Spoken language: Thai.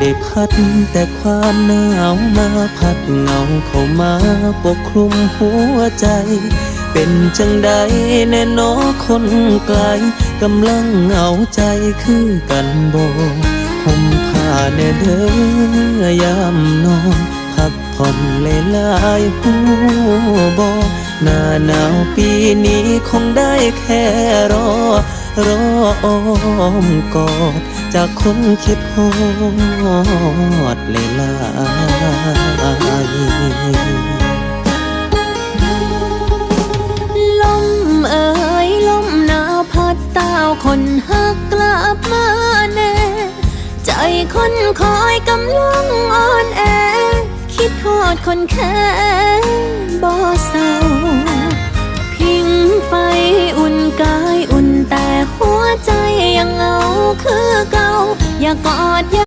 ได้พัด แต่ความหนาวมาพัดเงาเข้ามาปกคลุมหัวใจ เป็นจังใดแน่นอคนไกลกำลังเหงาใจคือกันโบผมผ้าแน่เด้อยามนอนพักผ่อนเลยลายๆหูบ่หน้าหนาวปีนี้คงได้แค่รอ รออ้อมกอด จากคนคิดฮอดเลยลายลมเอ่ยลมหนาวพัดตาวคนหักกลับมาแน่ ใจคนคอยกำลังอ่อนแอ คิดทอดคนแค่บ่ คือเก่าอย่ากอดอย่า